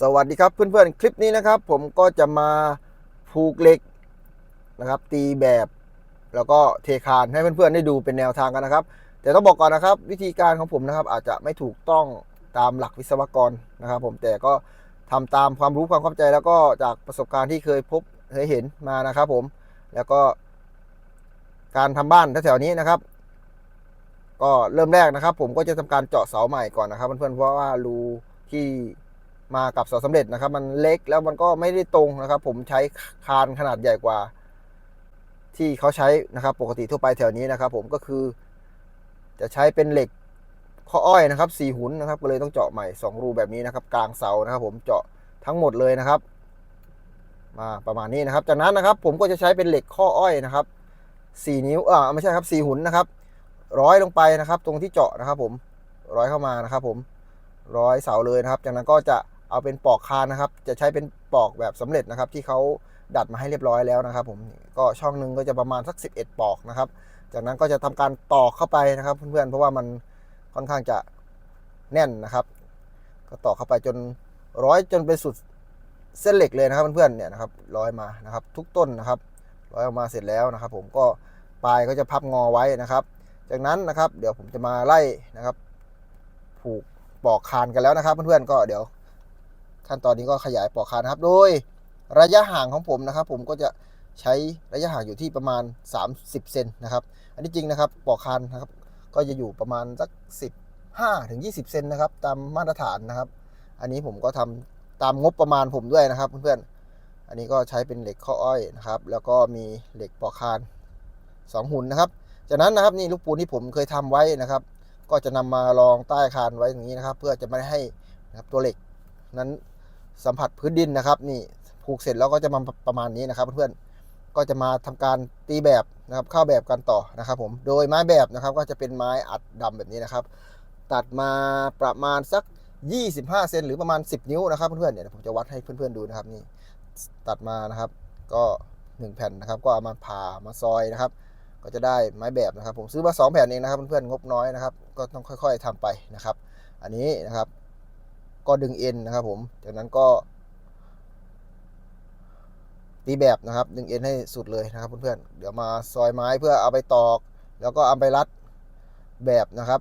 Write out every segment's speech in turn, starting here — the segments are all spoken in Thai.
สวัสดีครับเพื่อนๆ คลิปนี้นะครับ ผมก็จะมาผูกเหล็กนะครับ ตีแบบ แล้วก็เทคานให้เพื่อนๆได้ดูเป็นแนวทางกันนะครับ แต่ต้องบอกก่อนนะครับ วิธีการของผมนะครับ อาจจะไม่ถูกต้องตามหลักวิศวกรนะครับ ผมแต่ก็ทำตามความรู้ความเข้าใจแล้วก็จากประสบการณ์ที่เคยพบเคยเห็นมานะครับ ผมแล้วก็ การทำบ้านแถวๆนี้นะครับ ก็เริ่มแรกนะครับ ผมก็จะทำการเจาะเสาใหม่ก่อนนะครับ เพื่อนๆเพราะว่ารูที่ มากับเสาสำเร็จนะครับ มันเล็กแล้วมันก็ไม่ได้ตรงนะครับ ผมใช้คานขนาดใหญ่กว่า ที่เขาใช้นะครับ ปกติทั่วไปแถวนี้นะครับ ผมก็คือ จะใช้เป็นเหล็กข้ออ้อยนะครับสี่หุนนะครับ ก็เลยต้องเจาะใหม่สองรูแบบนี้นะครับ กลางเสานะครับ ผมเจาะทั้งหมดเลยนะครับ มาประมาณนี้นะครับ จากนั้นนะครับ ผมก็จะใช้เป็นเหล็กข้ออ้อยนะครับสี่นิ้วอ่าไม่ใช่ครับสี่หุนนะครับ ร้อยลงไปนะครับ ตรงที่เจาะนะครับ ผมร้อยเข้ามานะครับ ผมร้อยเสาเลยนะครับ จากนั้นก็จะ เอาเป็นปอกคานนะครับ จะใช้เป็นปอกแบบสำเร็จนะครับ ที่เขาดัดมาให้เรียบร้อยแล้วนะครับผมก็ช่องหนึ่งก็จะประมาณสัก 11 ปอกนะครับ จากนั้นก็จะทำการตอกเข้าไปนะครับเพื่อนๆเพราะว่ามันค่อนข้างจะแน่นนะครับ ก็ตอกเข้าไปจนร้อยจนเป็นสุดเส้นเหล็กเลยนะครับเพื่อนๆเนี่ยนะครับร้อยมานะครับ ทุกต้นนะครับร้อยออกมาเสร็จแล้วนะครับ ผมก็ปลายก็จะพับงอไว้นะครับ จากนั้นนะครับ เดี๋ยวผมจะมาไล่นะครับ ผูกปอกคานกันแล้วนะครับ เพื่อนๆก็เดี๋ยว ขั้นตอนนี้ก็ขยายปอกคานะครับ โดยระยะห่างของผมนะครับ ผมก็จะใช้ระยะห่างอยู่ที่ประมาณ 30เซนนะครับ อันนี้จริงนะครับปอกคานนะครับ ก็จะอยู่ประมาณสัก 15ถึง20เซนนะครับ ตามมาตรฐานนะครับ อันนี้ผมก็ทำตามงบประมาณผมด้วยนะครับเพื่อนๆ อันนี้ก็ใช้เป็นเหล็กข้ออ้อยนะครับ แล้วก็มีเหล็กปอกคานสองหุ่นนะครับ จากนั้นนะครับนี่ลูกปูนที่ผมเคยทำไว้นะครับ ก็จะนำมารองใต้คานไว้อย่างนี้นะครับ เพื่อจะไม่ให้นะครับตัวเหล็กนั้น สัมผัสพื้นดินนะครับ นี่ผูกเสร็จแล้วก็จะมาประมาณนี้นะครับเพื่อนๆก็จะมาทำการตีแบบนะครับเข้าแบบกันต่อนะครับ ผมโดยไม้แบบนะครับก็จะเป็นไม้อัดดำแบบนี้นะครับ ตัดมาประมาณสัก 25 เซนหรือประมาณ 10 นิ้วนะครับเพื่อนๆเนี่ยผมจะวัดให้เพื่อนๆดูนะครับนี่ตัดมานะครับก็ 1 แผ่นนะครับ ก็เอามาผ่ามาซอยนะครับ ก็จะได้ไม้แบบนะครับ ผมซื้อมา 2 แผ่นเองนะครับเพื่อนๆงบน้อยนะครับ ก็ต้องค่อย ๆทำไปนะครับ อันนี้นะครับ ก็ดึงเอ็นนะครับผมจากนั้นก็ตีแบบนะครับดึงเอ็นให้สุดเลยนะครับเพื่อนๆเดี๋ยวมาซอยไม้เพื่อเอาไปตอก แล้วก็เอาไปรัดแบบนะครับ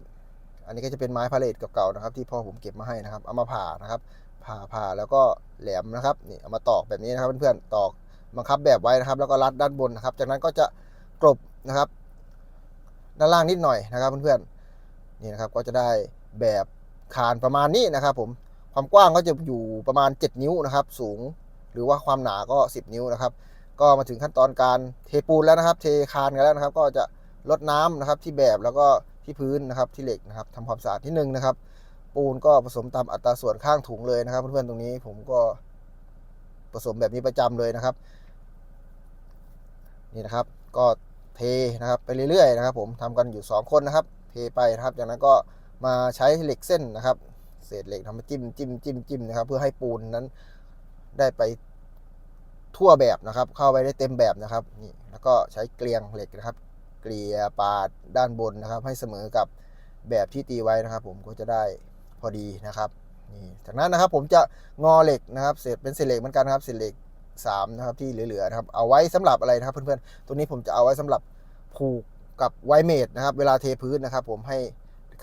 อันนี้ก็จะเป็นไม้พาเลทเก่าๆนะครับ ที่พ่อผมเก็บมาให้นะครับ เอามาผ่านะครับ ผ่าผ่าแล้วก็แหลมนะครับนี่เอามาตอกแบบนี้นะครับเพื่อนๆตอกบังคับแบบไว้นะครับ แล้วก็รัดด้านบนนะครับ จากนั้นก็จะกลบนะครับ ด้านล่างนิดหน่อยนะครับเพื่อนๆนี่นะครับก็จะได้แบบคานประมาณนี้นะครับผม ความกว้างก็จะอยู่ประมาณ 7 นิ้วนะครับ สูงหรือว่าความหนาก็ 10 นิ้วนะครับ ก็มาถึงขั้นตอนการเทปูนแล้วนะครับ เทคานกันแล้วนะครับ ก็จะลดน้ำนะครับที่แบบแล้วก็ที่พื้นนะครับที่เหล็กนะครับทำความสะอาดที่หนึ่งนะครับ ปูนก็ผสมตามอัตราส่วนข้างถุงเลยนะครับ เพื่อนๆตรงนี้ผมก็ผสมแบบนี้ประจำเลยนะครับ นี่นะครับ ก็เทนะครับไปเรื่อยๆนะครับ ผมทำกันอยู่ 2 คนนะครับ เทไปนะครับ จากนั้นก็มาใช้เหล็กเส้นนะครับ เศษเหล็กทำมาจิ้มจิ้มจิ้มจิ้มนะครับ เพื่อให้ปูนนั้นได้ไปทั่วแบบนะครับ เข้าไปได้เต็มแบบนะครับนี่แล้วก็ใช้เกลียงเหล็กนะครับ เกลี่ยปาดด้านบนนะครับ ให้เสมอกับแบบที่ตีไว้นะครับ ผมก็จะได้พอดีนะครับนี่จากนั้นนะครับผมจะงอเหล็กนะครับ เศษเป็นเศษเหล็กเหมือนกันครับเศษเหล็ก3นะครับที่เหลือๆนะครับเอาไว้สำหรับอะไรนะครับเพื่อนๆตัวนี้ผมจะเอาไว้สำหรับผูกกับไวเมดนะครับ เวลาเทพื้นนะครับ ผมให้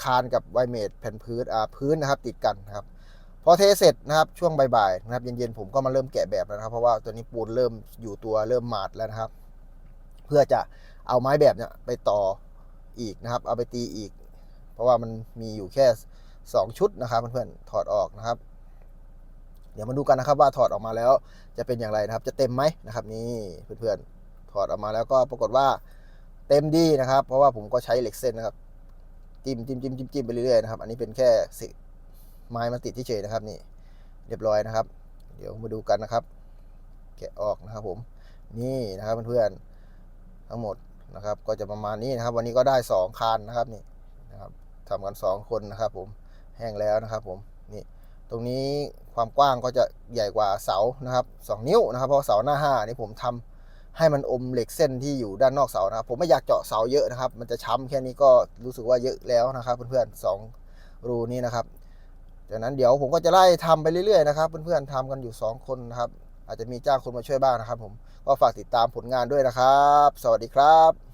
คานกับไวเมดแผ่นพื้นอ่าพื้นนะครับติดกันนะครับพอเทเสร็จนะครับช่วงบ่ายๆนะครับเย็นๆผมก็มาเริ่มแกะแบบแล้วนะครับ เพราะว่าตัวนี้ปูนเริ่มอยู่ตัวเริ่มหมาดแล้วนะครับ เพื่อจะเอาไม้แบบเนี่ยไปต่ออีกนะครับ เอาไปตีอีก เพราะว่ามันมีอยู่แค่ 2 ชุดนะครับเพื่อนๆถอดออกนะครับ เดี๋ยวมาดูกันนะครับว่าถอดออกมาแล้วจะเป็นอย่างไรนะครับ จะเต็มไหมนะครับ นี่เพื่อนๆถอดออกมาแล้วก็ปรากฏว่าเต็มดีนะครับ เพราะว่าผมก็ใช้เหล็กเส้นนะครับ จิ้มจิ้มจิ้มจิ้มจิ้มไปเรื่อยๆนะครับ อันนี้เป็นแค่สิไม้มาติดเฉยๆนะครับนี่ เรียบร้อยนะครับ เดี๋ยวมาดูกันนะครับ แกะออกนะครับผม นี่นะครับเพื่อนๆทั้งหมดนะครับ ก็จะประมาณนี้นะครับ วันนี้ก็ได้สองคานนะครับนี่นะครับทำกันสองคนนะครับ ผมแห้งแล้วนะครับ ผมนี่ตรงนี้ความกว้างก็จะใหญ่กว่าเสานะครับ 2 นิ้วนะครับ เพราะเสาหน้า5นี่ผมทำ ให้มันอมเหล็กเส้นที่อยู่ด้านนอกเสานะครับ ผมไม่อยากเจาะเสาเยอะนะครับ มันจะช้ำแค่นี้ก็รู้สึกว่าเยอะแล้วนะครับ เพื่อนๆสองรูนี้นะครับจากนั้นเดี๋ยวผมก็จะไล่ทำไปเรื่อยๆนะครับ เพื่อนๆทำกันอยู่ 2 คนนะครับ อาจจะมีจ้างคนมาช่วยบ้างนะครับ ผมก็ฝากติดตามผลงานด้วยนะครับ สวัสดีครับ